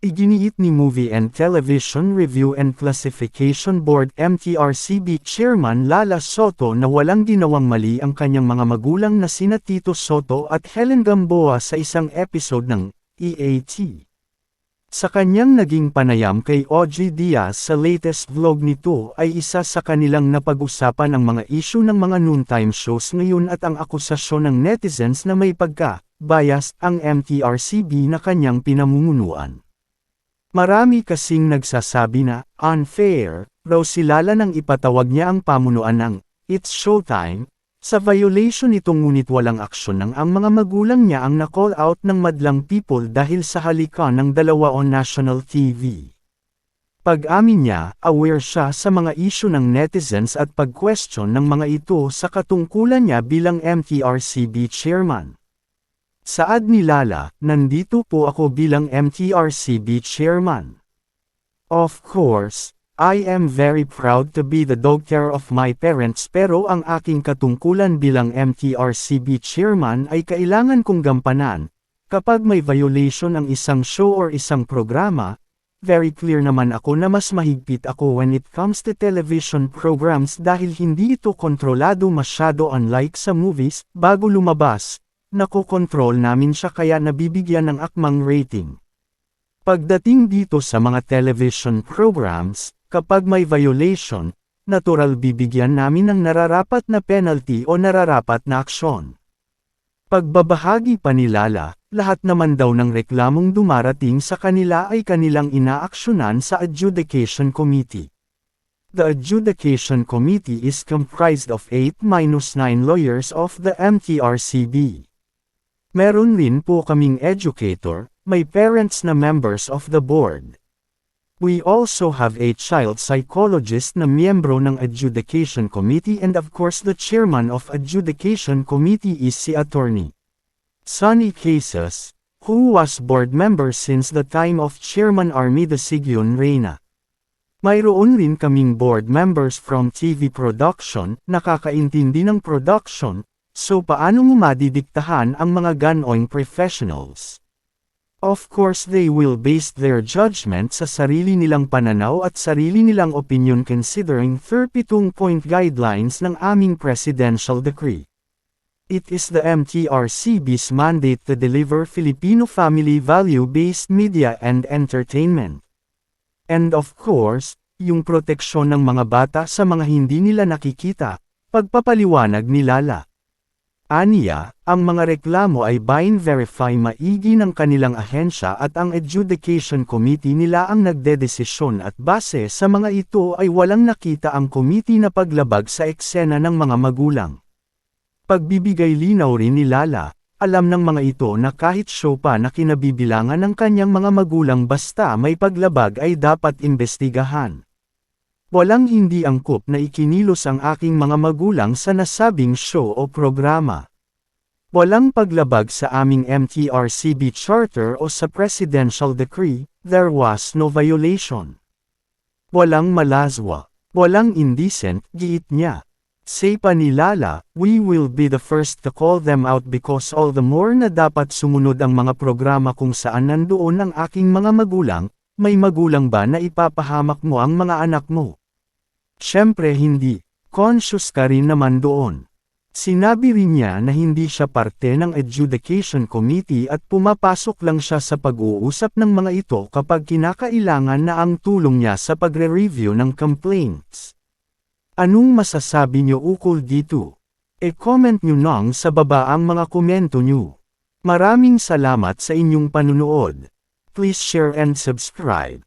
Iginiit ni Movie and Television Review and Classification Board MTRCB Chairman Lala Soto na walang ginawang mali ang kanyang mga magulang na sina Tito Soto at Helen Gamboa sa isang episode ng EAT. Sa kanyang naging panayam kay Audrey Diaz sa latest vlog nito ay isa sa kanilang napag-usapan ang mga issue ng mga noontime shows ngayon at ang akusasyon ng netizens na may pagka-biased ang MTRCB na kanyang pinamumunuan. Marami kasing nagsasabi na, unfair, raw silala nang ipatawag niya ang pamunuan ng, It's Showtime, sa violation nito ngunit walang aksyon ng ang mga magulang niya ang na-call out ng madlang people dahil sa halika ng dalawa on national TV. Pag-amin niya, aware siya sa mga issue ng netizens at pag-question ng mga ito sa katungkulan niya bilang MTRCB chairman. Saad ni Lala, nandito po ako bilang MTRCB chairman. Of course, I am very proud to be the dog of my parents pero ang aking katungkulan bilang MTRCB chairman ay kailangan kong gampanan. Kapag may violation ang isang show or isang programa, very clear naman ako na mas mahigpit ako when it comes to television programs dahil hindi ito kontrolado masyado unlike sa movies, bago lumabas, Nakokontrol namin siya kaya nabibigyan ng akmang rating. Pagdating dito sa mga television programs, kapag may violation, natural bibigyan namin ng nararapat na penalty o nararapat na aksyon. Pagbabahagi pa ni Lala, lahat naman daw ng reklamong dumarating sa kanila ay kanilang inaaksyonan sa Adjudication Committee. The Adjudication Committee is comprised of 8-9 lawyers of the MTRCB. Meron rin po kaming educator, may parents na members of the board. We also have a child psychologist na miyembro ng adjudication committee and of course the chairman of adjudication committee is si attorney. Sonny Casas, who was board member since the time of Chairman Armida Sigion Reyna. Mayroon rin kaming board members from TV production, nakakaintindi ng production, So paano mo madidiktahan ang mga ganoing professionals? Of course they will base their judgment sa sarili nilang pananaw at sarili nilang opinion considering 32-point guidelines ng aming presidential decree. It is the MTRCB's mandate to deliver Filipino family value-based media and entertainment. And of course, yung proteksyon ng mga bata sa mga hindi nila nakikita, pagpapaliwanag ni Lala. Aniya, ang mga reklamo ay bind-verify maigi ng kanilang ahensya at ang adjudication committee nila ang nagdedesisyon at base sa mga ito ay walang nakita ang committee na paglabag sa eksena ng mga magulang. Pagbibigay linaw rin ni Lala, alam ng mga ito na kahit show pa na kinabibilangan ng kanyang mga magulang basta may paglabag ay dapat imbestigahan. Walang hindi angkop na ikinilos ang aking mga magulang sa nasabing show o programa. Walang paglabag sa aming MTRCB Charter o sa Presidential Decree, there was no violation. Walang malazwa. Walang indecent, giit niya. Say pa ni Lala, we will be the first to call them out because all the more na dapat sumunod ang mga programa kung saan nandoon ang aking mga magulang, may magulang ba na ipapahamak mo ang mga anak mo? Siyempre hindi, conscious ka rin naman doon. Sinabi rin niya na hindi siya parte ng adjudication committee at pumapasok lang siya sa pag-uusap ng mga ito kapag kinakailangan na ang tulong niya sa pagre-review ng complaints. Anong masasabi niyo ukol dito? E-comment niyo nang sa baba ang mga komento niyo. Maraming salamat sa inyong panunood. Please share and subscribe.